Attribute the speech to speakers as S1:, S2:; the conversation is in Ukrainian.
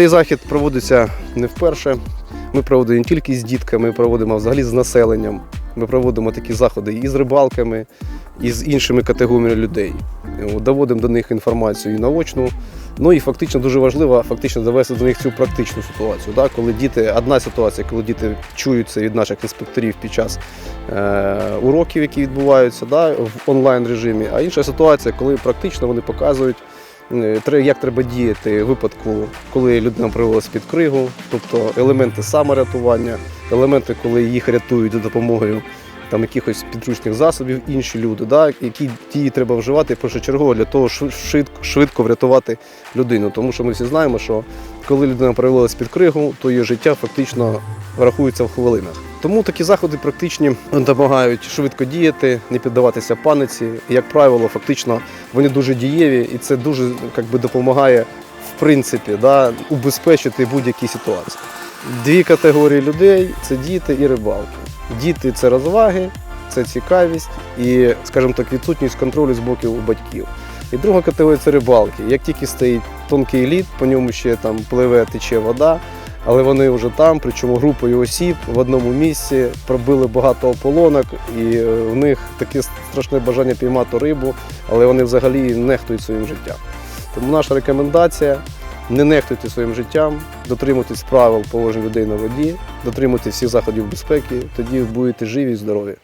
S1: Цей захід проводиться не вперше. Ми проводимо не тільки з дітками, ми проводимо взагалі з населенням. Ми проводимо такі заходи і з рибалками, і з іншими категоріями людей. Доводимо до них інформацію і наочну. Ну і фактично дуже важливо фактично довести до них цю практичну ситуацію. Да? Коли діти, одна ситуація, коли діти чують це від наших інспекторів під час е, уроків, які відбуваються да, в онлайн режимі, а інша ситуація, коли практично вони показують. Е, Як треба діяти в випадку, коли людина привелась під кригу, тобто елементи саморятування, елементи, коли їх рятують за допомогою там якихось підручних засобів, інші люди, да, які дії треба вживати першочергово для того, щоб швидко, швидко врятувати людину. Тому що ми всі знаємо, що коли людина привелась під кригу, то її життя фактично рахується в хвилинах. Тому такі заходи практичні допомагають швидко діяти, не піддаватися паниці. Як правило, фактично вони дуже дієві, і це дуже би, допомагає в принципі да, убезпечити будь-які ситуації. Дві категорії людей це діти і рибалки. Діти це розваги, це цікавість і, скажімо так, відсутність контролю з боку у батьків. І друга категорія це рибалки. Як тільки стоїть тонкий лід, по ньому ще там пливе, тече вода, але вони вже там, причому групою осіб в одному місці пробили багато ополонок, і е, в них таке страшне бажання піймати рибу, але вони взагалі нехтують своїм життям. Тому наша рекомендація не нехтуйте своїм життям, дотримуйтесь правил положень людей на воді, дотримуйтесь всіх заходів безпеки, тоді будете живі і здорові.